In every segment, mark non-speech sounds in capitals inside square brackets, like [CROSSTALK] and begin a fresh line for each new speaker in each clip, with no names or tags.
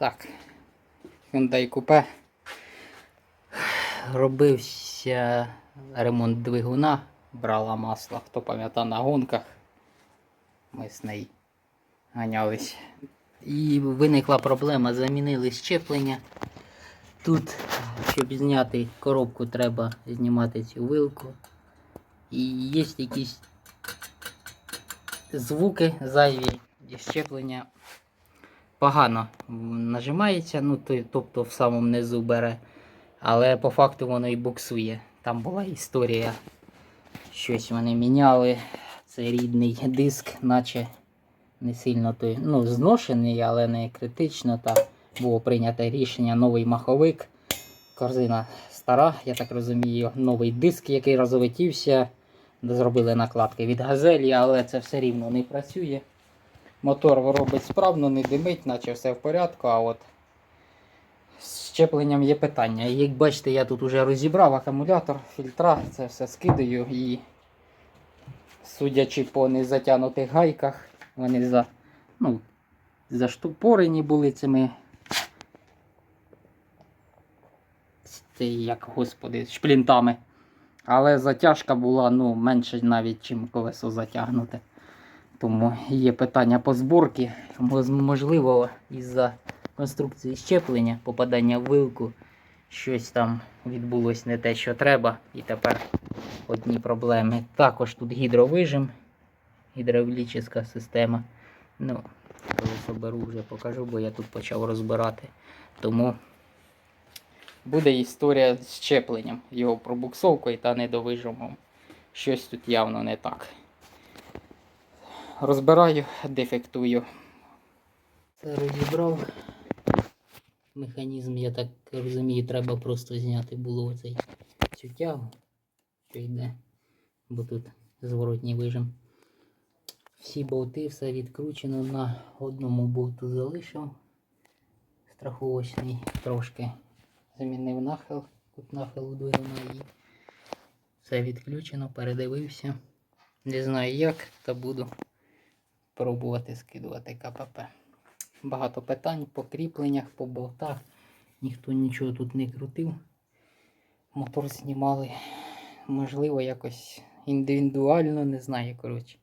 Так. Hyundai Coupe. Робився ремонт двигуна, брала масло, хто пам'ятає на гонках. Ми з нею ганялись. І виникла проблема, замінили щеплення. Тут, щоб зняти коробку, треба знімати цю вилку. І є якісь звуки зайві, і щеплення погано нажимається, ну, тобто в самому низу бере. Але по факту воно і буксує. Там була історія. Щось вони міняли. Це рідний диск, наче не сильно той, ну, зношений, але не критично. Та було прийнято рішення новий маховик. Корзина стара, я так розумію, новий диск, який розлетівся. Зробили накладки від газелі, але це все рівно не працює. Мотор робить справно, не димить, наче все в порядку, а от з щепленням є питання. Як бачите, я тут вже розібрав акумулятор, фільтра, це все скидаю і судячи по незатягнутих гайках, вони за, ну, заштупорені були цими. Це як, господи, шплінтами. Але затяжка була ну, менше навіть, чим колесо затягнуте. Тому є питання по зборці. Можливо, із-за конструкції щеплення, попадання в вилку, щось там відбулось не те, що треба. І тепер одні проблеми. Також тут гідровижим, гідравлічна система. Ну, коли соберу, вже покажу, бо я тут почав розбирати. Тому буде історія з щепленням, його пробуксовкою та недовижимом. Щось тут явно не так. Розбираю, дефектую. Це розібрав. Механізм, я так розумію, треба просто зняти було оцей цю тягу, що йде, бо тут зворотній вижим. Всі болти, все відкручено на одному болту залишив. Страховочний трошки замінив нахил, тут нахил двигуна і все відключено, передивився. Не знаю як, та буду пробувати скидувати КПП. Багато питань по кріпленнях, по болтах. Ніхто нічого тут не крутив. Мотор знімали. Можливо, якось індивідуально, не знаю, коротше.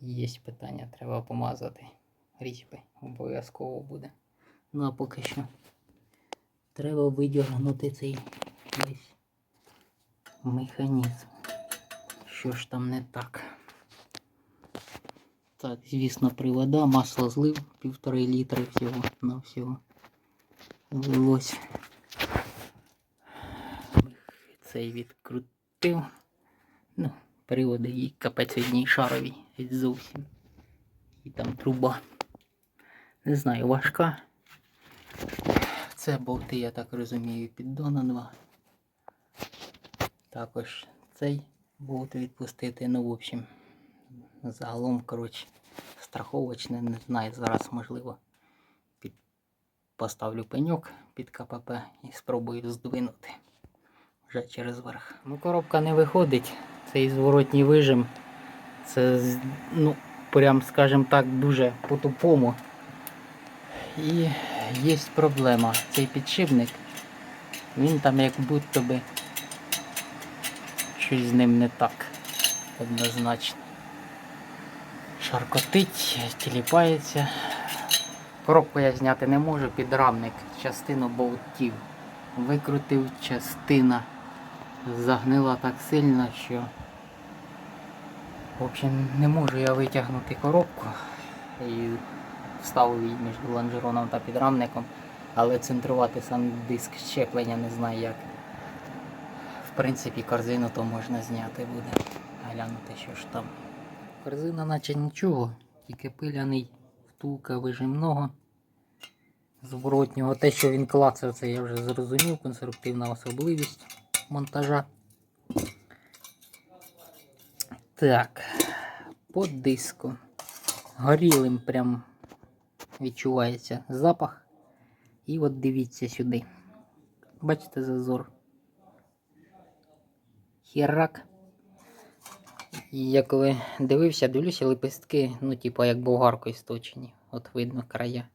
Є питання, треба помазати різьби. Обов'язково буде. Ну а поки що треба видягнути цей весь механізм. Що ж там не так? Так, звісно, привода, масло злив, півтори літри всього на всього. Злилось. Цей відкрутив. Ну, приводи і капець одній шаровій зовсім. І там труба. Не знаю, важка. Це болти, я так розумію, піддона 2. Також цей болт відпустити. Ну, в общем, загалом, коротше, страховочне, не знаю, зараз можливо під... поставлю пеньок під КПП і спробую здвинути вже через верх. Ну, коробка не виходить. Цей зворотній вижим. Це, ну, прям, скажімо так, дуже по-тупому. І є проблема. Цей підшипник, він там як будто би щось з ним не так. Однозначно. Шаркотить, тіліпається. Коробку я зняти не можу, підрамник, частину болтів. Викрутив частина. Загнила так сильно, що в общем, не можу я витягнути коробку і вставив її між лонжероном та підрамником, але центрувати сам диск щеплення не знаю як. В принципі, корзину то можна зняти буде. Глянути, що ж там. Корзина наче нічого, тільки пиляний втулка вижимного. Зворотнього. Те, що він клацав, це я вже зрозумів, конструктивна особливість монтажа. Так, по диску. Горілим прям відчувається запах. І от дивіться сюди. Бачите зазор? Херак. І я коли дивився, дивлюся лепестки, ну, типу, як болгаркою сточені. От видно края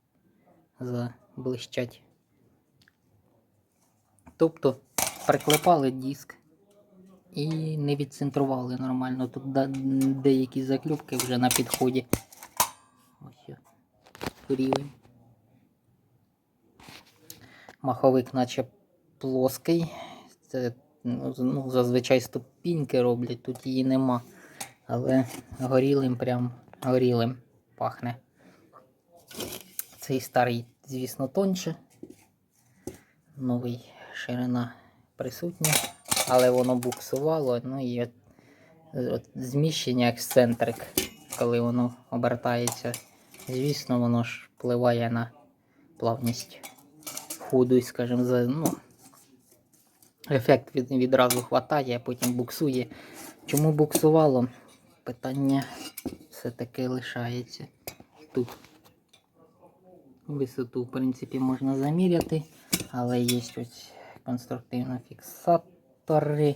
заблищать. Тобто приклепали диск і не відцентрували нормально. Тут деякі заклюпки вже на підході. Ось. Рівень. Маховик наче плоский. Це ну, ну, зазвичай ступіньки роблять, тут її нема. Але горілим прям горілим пахне. Цей старий, звісно, тоньше. Новий ширина присутня, але воно буксувало. Ну і от, от зміщення ексцентрик, коли воно обертається. Звісно, воно ж впливає на плавність ходу, скажімо, за, ну, ефект від, відразу хватає, а потім буксує. Чому буксувало? Питання все-таки лишається тут. Висоту, в принципі, можна заміряти, але є ось конструктивні фіксатори.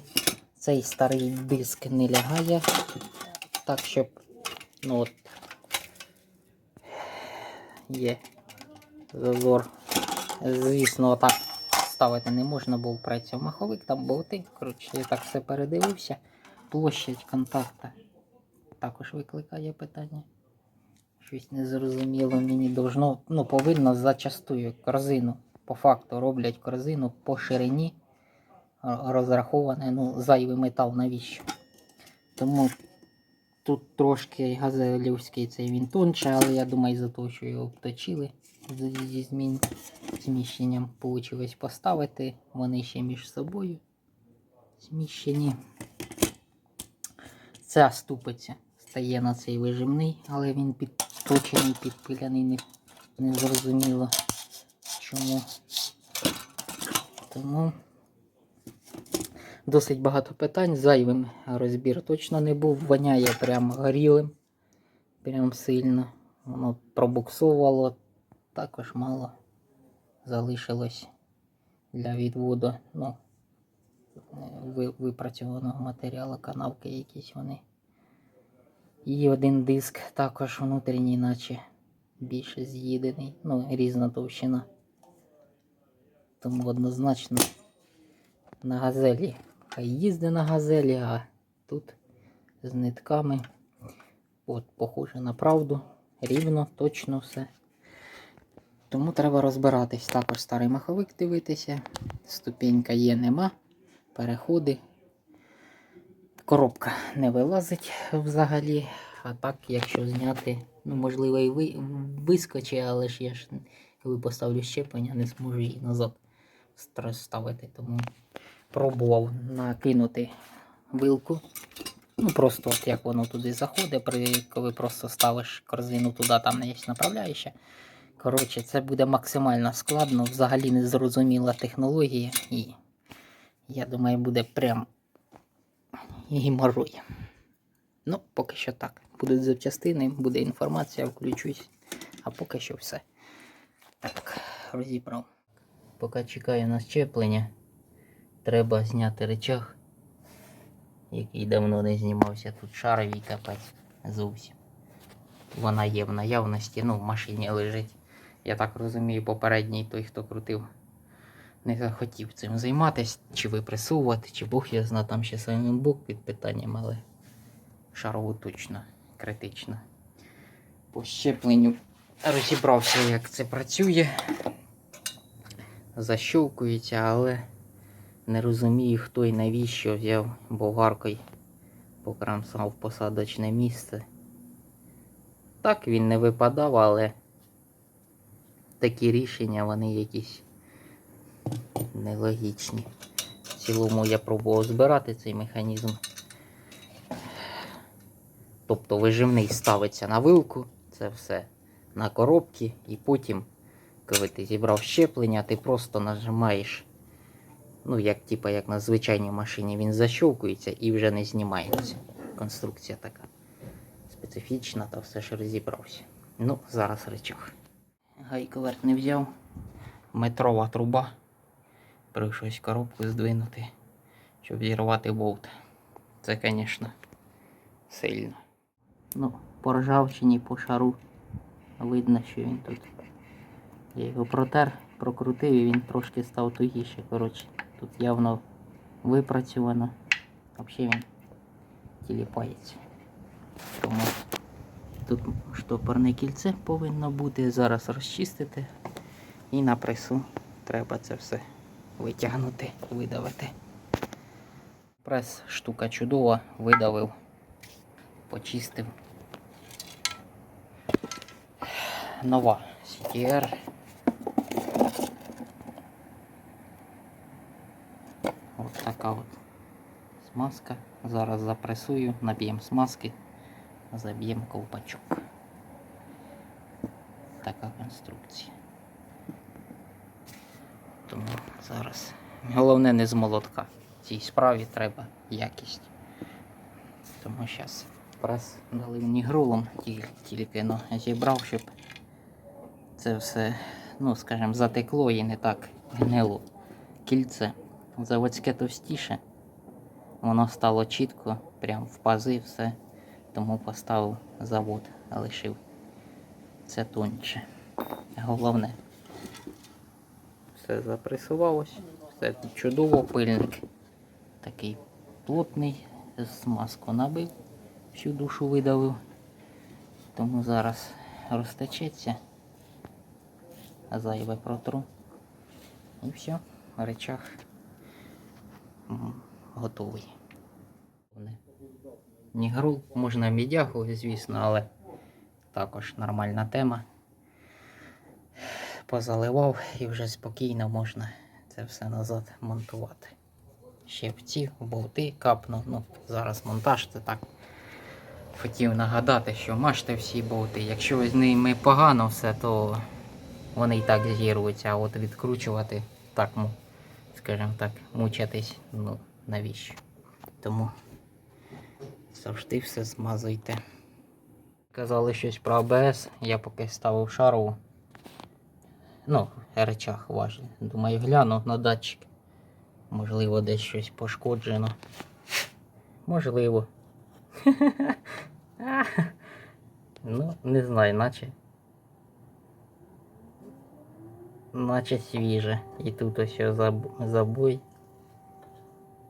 Цей старий диск не лягає так, щоб ну от, є зазор. Звісно, так ставити не можна, бо в маховик, там болти. Коротше, я так все передивився. Площадь контакта також викликає питання. Щось незрозуміло мені должно, ну, повинно зачастую корзину. По факту роблять корзину по ширині розраховане, ну, зайвий метал навіщо. Тому тут трошки газелівський цей він тонче, але я думаю, за того, що його обточили зі змін зміщенням вийшло поставити. Вони ще між собою зміщені. Ця ступиця стає на цей вижимний, але він підточений, підпиляний, не, не зрозуміло чому. Тому досить багато питань. Зайвим розбір точно не був. Воняє прям горілим, прям сильно. Воно пробуксовувало, також мало залишилось для відводу. Ну, випрацьованого матеріалу, канавки якісь вони. І один диск також внутрішній, наче більше з'їдений. Ну, різна товщина. Тому однозначно на газелі. Хай їздить на газелі, а тут з нитками. От, похоже на правду. Рівно, точно все. Тому треба розбиратись. Також старий маховик дивитися. Ступенька є, нема. Переходи. Коробка не вилазить взагалі. А так, якщо зняти, ну можливо і ви, вискочить, але ж я ж коли поставлю щеплення, не зможу її назад ставити. Тому пробував накинути вилку. Ну просто от як воно туди заходить, при, коли просто ставиш корзину туди, там є направляюча. Коротше, це буде максимально складно, взагалі незрозуміла технологія. І я думаю, буде прям геморрой. Ну, поки що так. Будуть запчастини, буде інформація, включусь. А поки що все. Так, розібрав. Поки чекаю на щеплення, треба зняти речах, який давно не знімався. Тут шаровий капець зовсім. Вона є в наявності, ну, в машині лежить. Я так розумію, попередній той, хто крутив, не захотів цим займатися, чи випресовувати, чи Бог я знаю, там ще Бог під питанням, але шарову точно критично. По щепленню розібрався, як це працює. Защовкується, але не розумію, хто і навіщо взяв болгаркою, покрамсав посадочне місце. Так він не випадав, але такі рішення вони якісь нелогічні. В цілому я пробував збирати цей механізм. Тобто вижимний ставиться на вилку, це все на коробки, і потім, коли ти зібрав щеплення, ти просто нажимаєш. Ну, як типа, як на звичайній машині, він защовкується і вже не знімається. Конструкція така специфічна, та все ж розібрався. Ну, зараз речах. Гайковерт не взяв. Метрова труба. Прийшлось коробку здвинути, щоб зірвати болт. Це, звісно, сильно. Ну, по ржавчині, по шару видно, що він тут Я його протер, прокрутив і він трошки став тугіше. Коротше, тут явно випрацьовано. Взагалі він тіліпається. Тому тут штопорне кільце повинно бути. Зараз розчистити. І на пресу треба це все витягнути, видавити. Прес штука чудова, видавив, почистив. Нова CTR. Ось така от смазка. Зараз запресую, наб'ємо смазки, заб'ємо ковпачок. Така конструкція. Тому зараз головне не з молотка. В цій справі треба якість. Тому зараз прес дали мені грулом, тільки, ну, зібрав, щоб це все, ну скажімо, затекло і не так гнило. Кільце заводське товстіше. Воно стало чітко, прям в пази все. Тому поставив завод, лишив. Це тоньше. Головне. Все запресувалось, все чудово, пильник такий плотний, смазку набив, всю душу видавив. Тому зараз розтечеться, а зайве протру. І все, речах готовий. Нігрул можна мідяху, звісно, але також нормальна тема. Позаливав і вже спокійно можна це все назад монтувати. Щепці, болти капнув. Ну, зараз монтаж це так. Хотів нагадати, що мажте всі болти. Якщо з ними погано все, то вони і так зірвуться, а от відкручувати так, скажімо так, мучатись, ну, навіщо? Тому завжди все змазуйте. Казали щось про АБС, я поки ставив шарову. Ну, речах важливо. Думаю, гляну на датчик. Можливо, десь щось пошкоджено. Можливо. ну, не знаю, наче. Наче свіже. І тут ось заб- забой.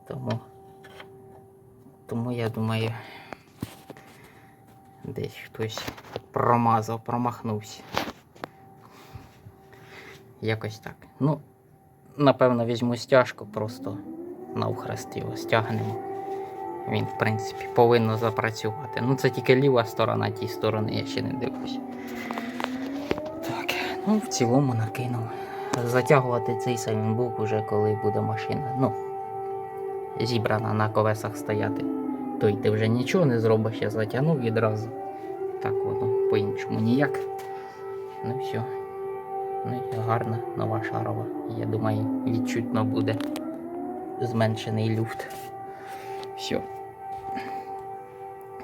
Тому. Тому я думаю. Десь хтось промазав, промахнувся. Якось так. Ну, напевно, візьму стяжку, просто навхрест його стягнемо. Він, в принципі, повинен запрацювати. Ну, це тільки ліва сторона, ті сторони я ще не дивлюсь. Так, ну в цілому накинув. Затягувати цей самінбук уже коли буде машина. Ну, зібрана на колесах стояти. То й ти вже нічого не зробиш, я затягнув відразу. Так воно по-іншому ніяк. Ну все. Ну і гарна нова шарова. Я думаю, відчутно буде зменшений люфт. Все.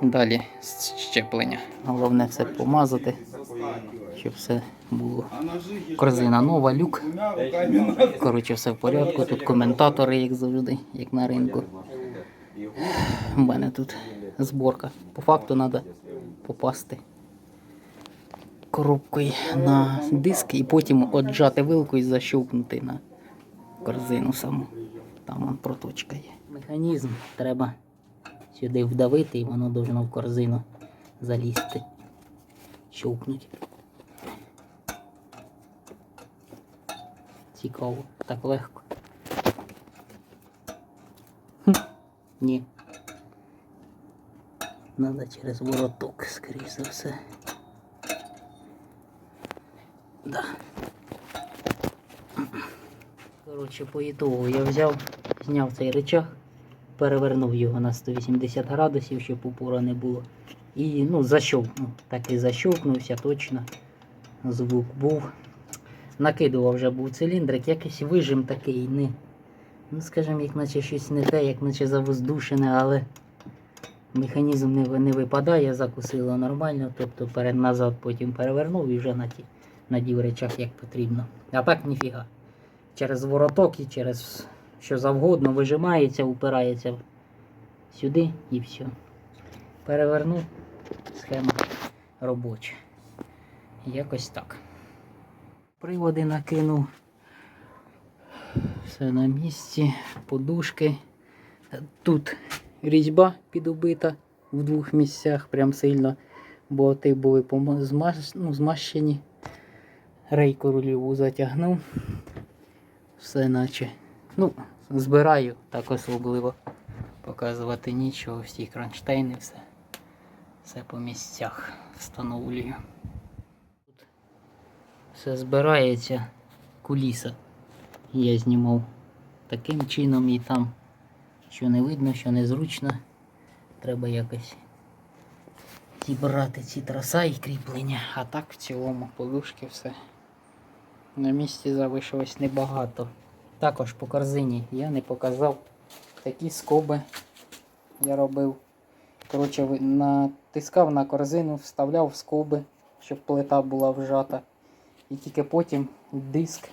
Далі щеплення. Головне все помазати, щоб все було. Корзина нова, люк. Коротше, все в порядку. Тут коментатори, як завжди, як на ринку. У мене тут зборка. По факту треба попасти коробкою на диск і потім отжати вилку і защовкнути на корзину саму. Там он проточка є. Механізм треба сюди вдавити і воно должно в корзину залізти. Щовкнуть. Цікаво, так легко. Ні. Надо через вороток, скоріш за все. Да. Коротше, по ітогу я взяв, зняв цей речах, перевернув його на 180 градусів, щоб упора не було. І ну, защовкнув. Так і защовкнувся точно. Звук був. Накидував вже був циліндрик, якийсь вижим такий, не. Ну, скажімо, як наче щось не те, як наче завоздушене, але механізм не, не випадає, закусило нормально, тобто перед-назад потім перевернув і вже на ті надів речах як потрібно. А так ніфіга. Через вороток і через що завгодно вижимається, упирається сюди і все. Перевернув схема робоча. Якось так. Приводи накинув. Все на місці, подушки. Тут різьба підубита в двох місцях, прям сильно, бо ті були ну, змащені. Рейку рульову затягнув. Все наче. Ну, збираю, так особливо показувати нічого, всі кронштейни, все. Все по місцях встановлюю. Тут все збирається, куліса. Я знімав таким чином і там, що не видно, що незручно. Треба якось зібрати ці троса і кріплення. А так в цілому подушки все. На місці залишилось небагато. Також по корзині я не показав такі скоби я робив. Коротше, натискав на корзину, вставляв в скоби, щоб плита була вжата. І тільки потім диск.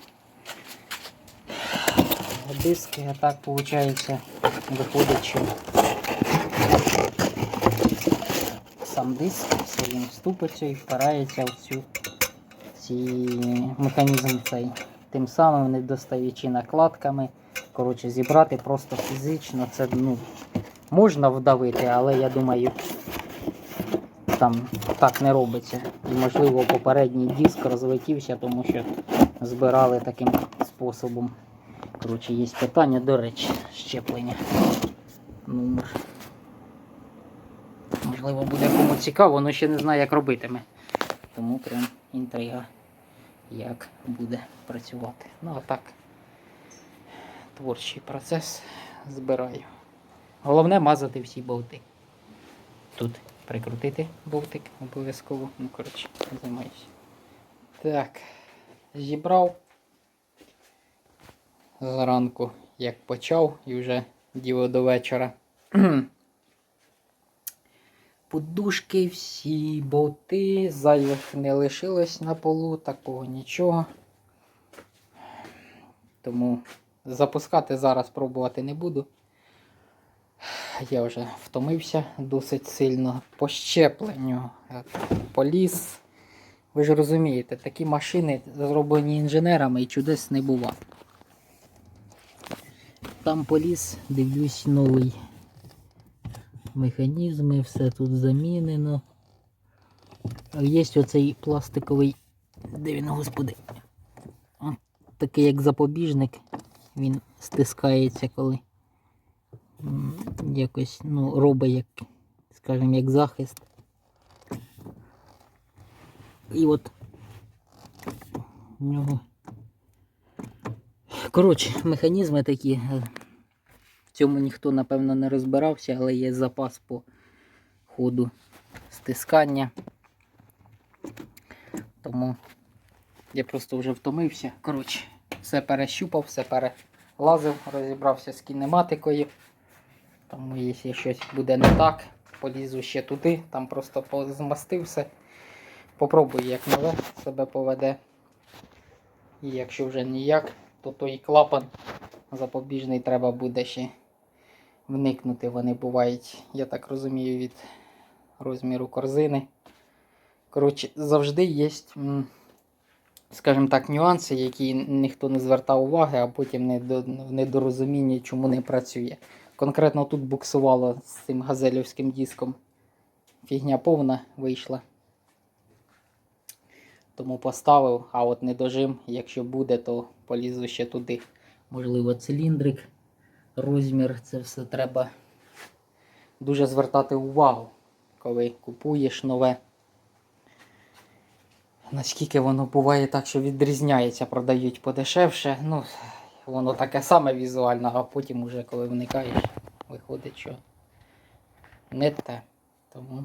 Диск, а так виходить, виходить, що сам диск своїм ступицею впирається в цю ці механізм цей. Тим самим не достаючи накладками. Коротше, зібрати просто фізично. Це ну, можна вдавити, але я думаю, там так не робиться. І можливо попередній диск розлетівся, тому що збирали таким способом. Коротше, є питання, до речі, щеплення. Ну, можливо, буде кому цікаво, але ще не знаю, як робитиме. Тому прям інтрига, як буде працювати. Ну а так, творчий процес збираю. Головне мазати всі болти. Тут прикрутити болтик обов'язково. Ну, коротше, займаюся. Так, зібрав. Зранку як почав і вже діло до вечора. [CLEARS THROAT] Подушки всі, болти, зайвих не лишилось на полу, такого нічого. Тому запускати зараз пробувати не буду. Я вже втомився досить сильно по щепленню. Поліз. Ви ж розумієте, такі машини зроблені інженерами і чудес не бува. Там поліз, дивлюсь, новий механізми, все тут замінено. Є оцей пластиковий, де він, господи, такий як запобіжник. Він стискається, коли якось ну, робить, як, скажімо, як захист. І от в нього. Коротше, механізми такі. Цьому ніхто, напевно, не розбирався, але є запас по ходу стискання. Тому я просто вже втомився. Коротше, все перещупав, все перелазив, розібрався з кінематикою. Тому якщо щось буде не так, полізу ще туди, там просто по- змастив все. Попробую, як нове себе поведе. І якщо вже ніяк, то той клапан запобіжний треба буде ще вникнути. Вони бувають, я так розумію, від розміру корзини. Коротше, завжди є, скажімо так, нюанси, які ніхто не звертав уваги, а потім не до, в недорозумінні, чому не працює. Конкретно тут буксувало з цим газелівським диском. Фігня повна вийшла. Тому поставив, а от не дожим, якщо буде, то полізу ще туди. Можливо, циліндрик, розмір, це все треба дуже звертати увагу, коли купуєш нове. Наскільки воно буває так, що відрізняється, продають подешевше. Ну, воно таке саме візуально, а потім уже коли вникаєш, виходить, що не те. Тому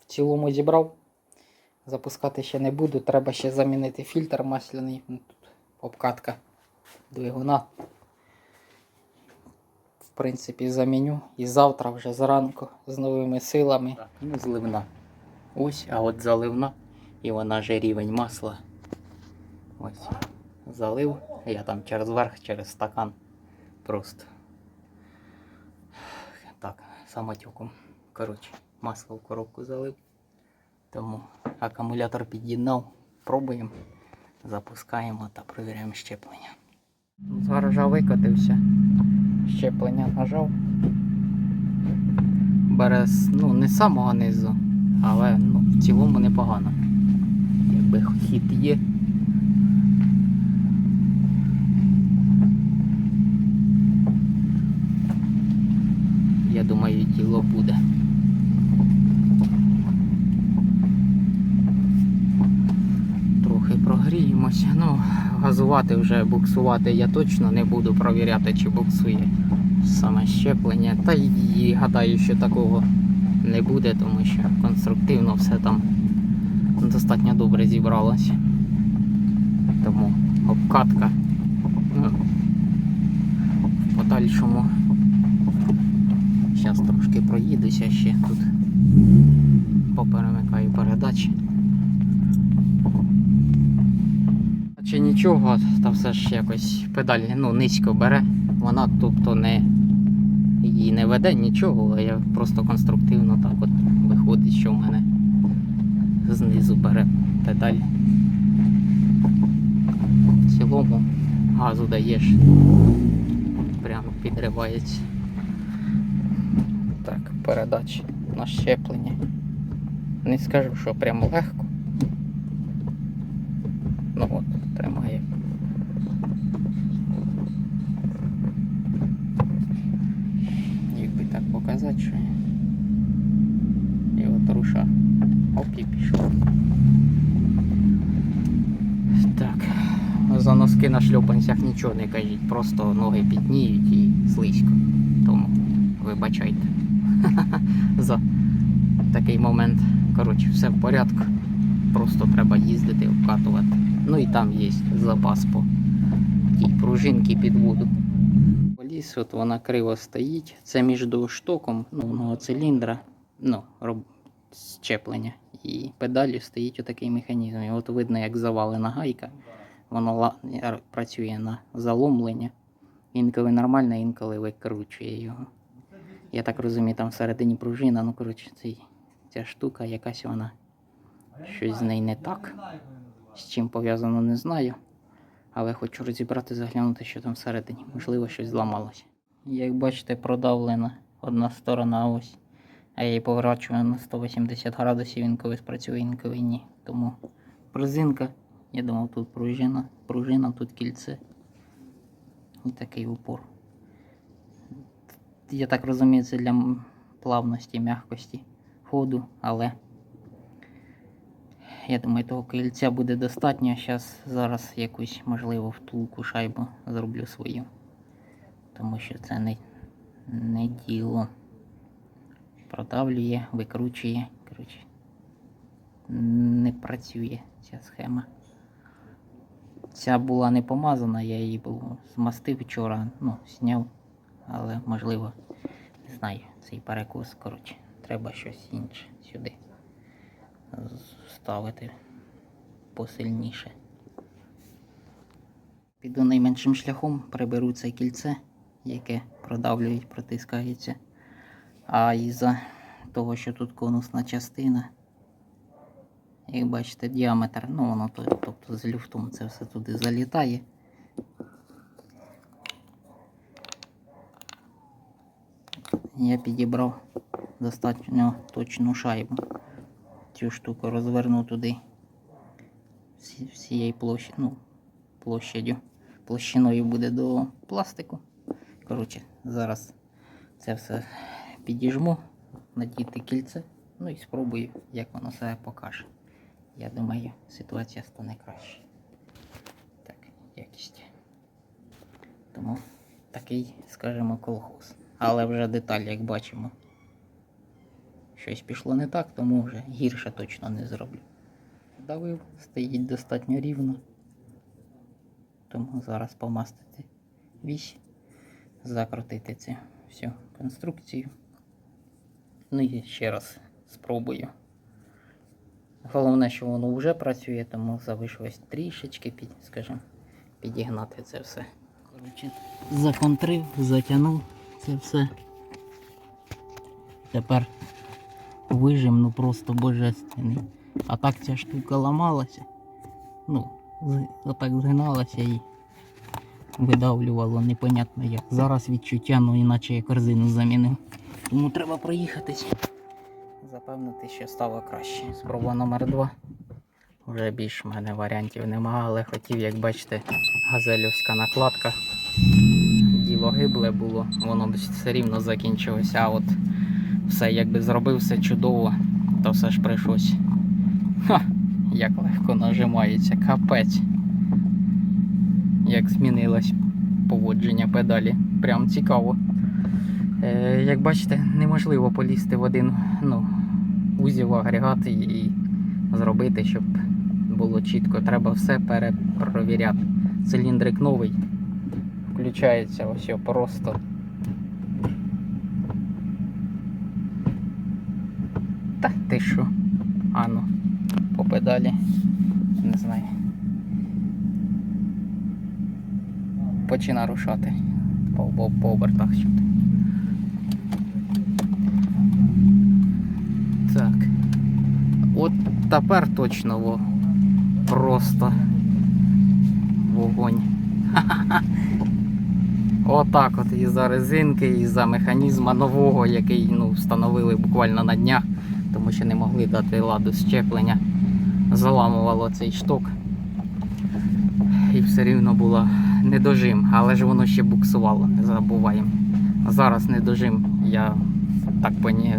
в цілому зібрав. Запускати ще не буду. Треба ще замінити фільтр масляний. Ну, Тут обкатка двигуна. В принципі, заміню. І завтра вже зранку з новими силами. Так, ну зливна. Ось, а от заливна. І вона вже рівень масла. Ось. Залив. Я там через верх, через стакан. Просто. Так, самотюком. Коротше, масло в коробку залив. Тому акумулятор під'єднав. Пробуємо. запускаємо та перевіряємо щеплення. З гаража викотився. Щеплення нажав. Бере ну, не самого низу, але ну, в цілому непогано. Якби хід є. Я думаю, діло буде. Трохи прогріємося. Ну, газувати вже буксувати я точно не буду провіряти, чи буксує саме щеплення. Та й гадаю, що такого не буде, тому що конструктивно все там достатньо добре зібралося. Тому обкатка. Ну, в подальшому. Зараз трошки проїдуся ще тут. Поперемикаю передачі. Чи нічого, та все ж якось педаль ну, низько бере. Вона тобто не її не веде нічого, а я просто конструктивно так от виходить, що в мене знизу бере педаль. В цілому газу даєш. Прямо підривається. Так, передачі на щеплення. Не скажу, що прямо легко. Ну от, тримає. Як би так показати, що і от руша. Оп і пішов. Так. За носки на шльопанцях нічого не кажіть, просто ноги підніють і слизько. Тому вибачайте [LAUGHS] за такий момент. Коротше, все в порядку. Просто треба їздити, обкатувати. Ну і там є запас по тій пружинки під воду. Поліс, от вона криво стоїть. Це між штоком нового циліндра, ну, роб... щеплення. І педалі стоїть отакий механізм. І от видно, як завалена гайка. Воно працює на заломлення. Інколи нормально, інколи викручує його. Я так розумію, там всередині пружина, ну коротше, цей, ця штука, якась вона щось з нею не так. З чим пов'язано, не знаю. Але хочу розібрати, заглянути, що там всередині. Можливо, щось зламалося. Як бачите, продавлена одна сторона ось. А я її поворачую на 180 градусів, інколи спрацює, інколи ні. Тому пружинка. Я думав, тут пружина, пружина, тут кільце. І такий упор. Я так розумію, це для плавності, м'якості ходу, але я думаю, того кільця буде достатньо. Зараз зараз якусь, можливо, втулку шайбу зроблю свою. Тому що це не, не діло. Продавлює, викручує. Коротше, не працює ця схема. Ця була не помазана, я її змастив вчора, ну, зняв, але можливо, не знаю, цей перекос, коротше, треба щось інше сюди ставити посильніше. Піду найменшим шляхом, приберу це кільце, яке продавлюють, протискається. А із-за того, що тут конусна частина, як бачите, діаметр, ну воно то, тобто з люфтом це все туди залітає. Я підібрав достатньо точну шайбу. Цю штуку розверну туди всі- всієї площі, ну, площадю. Площиною буде до пластику. Коротше, зараз це все підіжму, надіти кільце, ну і спробую, як воно себе покаже. Я думаю, ситуація стане краще. Так, якість. Тому такий, скажімо, колхоз. Але вже деталь, як бачимо, щось пішло не так, тому вже гірше точно не зроблю. Давив, стоїть достатньо рівно. Тому зараз помастити вісь, закрутити цю всю конструкцію. Ну і ще раз спробую. Головне, що воно вже працює, тому залишилось трішечки, під, скажімо, підігнати це все. Законтрив, затягнув це все. Тепер вижим, ну просто божественний. А так ця штука ламалася. Ну, отак згиналася і видавлювало непонятно як. Зараз відчуття, ну іначе я корзину замінив. Тому треба проїхатись. Запевнити, що стало краще. Спроба номер два. Вже більш в мене варіантів нема, але хотів, як бачите, газельовська накладка. Діло гибле було, воно все рівно закінчилося, а от все якби зробив все чудово, то все ж прийшлось. Ха, як легко нажимається, капець. Як змінилось поводження педалі. Прям цікаво. Е, як бачите, неможливо полізти в один ну, узіл агрегат і, зробити, щоб було чітко. Треба все перепровіряти. Циліндрик новий. Включається ось просто. Та ти що? А ну, по педалі. Не знаю. Почина рушати. По, по, по обертах тепер точно во. Просто вогонь. [LAUGHS] Отак от і за резинки, і за механізма нового, який ну, встановили буквально на днях, тому що не могли дати ладу щеплення. Заламувало цей шток. І все рівно було недожим, але ж воно ще буксувало, не забуваємо. Зараз недожим, я так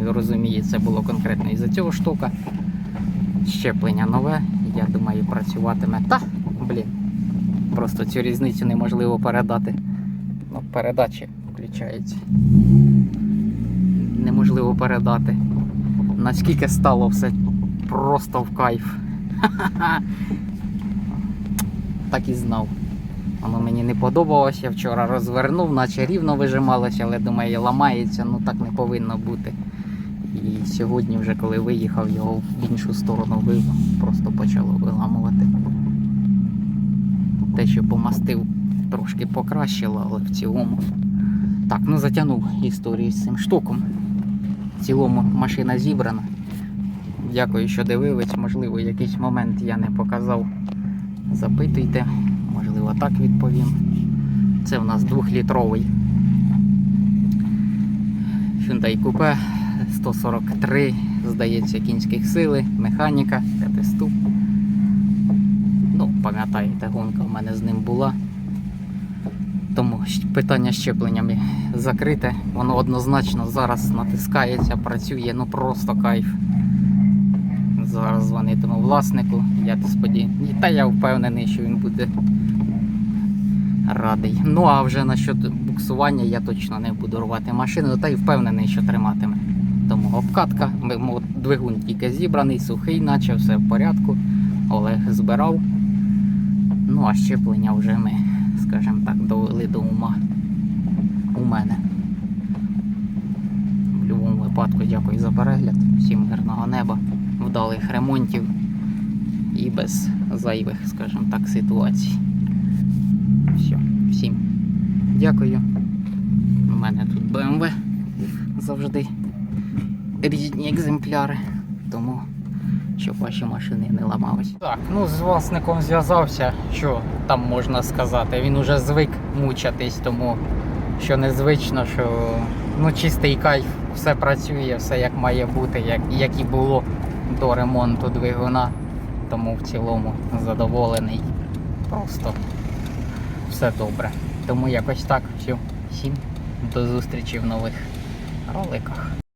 розумію, це було конкретно із-за цього штука. Щеплення нове, я думаю, працюватиме. Та, блін, просто цю різницю неможливо передати. Ну, передача включається. Неможливо передати. Наскільки стало все просто в кайф. [LAUGHS] Так і знав. Воно мені не подобалося. я Вчора розвернув, наче рівно вижималося, але думаю, ламається, ну так не повинно бути. І сьогодні, вже коли виїхав, його в іншу сторону вив, просто почало виламувати. Те, що помастив, трошки покращило, але в цілому. Так, ну затягнув історію з цим штуком. В цілому машина зібрана. Дякую, що дивились. Можливо, якийсь момент я не показав. Запитуйте, можливо, так відповім. Це в нас двохлітровий Hyundai Coupe 143, здається, кінських сили, механіка, п'ятиступ. Ну, пам'ятаєте, гонка в мене з ним була. Тому питання щепленнями закрите. Воно однозначно зараз натискається, працює, ну просто кайф. Зараз дзвонитиму власнику. Я сподіваюся. Та я впевнений, що він буде радий. Ну а вже насчет буксування я точно не буду рвати машину, та й впевнений, що триматиме. Тому обкатка, двигун тільки зібраний, сухий, наче все в порядку. Олег збирав. Ну а щеплення вже ми, скажімо так, довели до ума у мене. В будь-якому випадку дякую за перегляд. Всім мирного неба, вдалих ремонтів і без зайвих, скажімо так, ситуацій. Все, всім дякую. У мене тут BMW завжди різні екземпляри, тому щоб ваші машини не ламались. Так, ну з власником зв'язався, що там можна сказати. Він уже звик мучатись, тому що незвично, що ну чистий кайф, все працює, все як має бути, як, як і було до ремонту двигуна. Тому в цілому задоволений. Просто все добре. Тому якось так. Всім до зустрічі в нових роликах.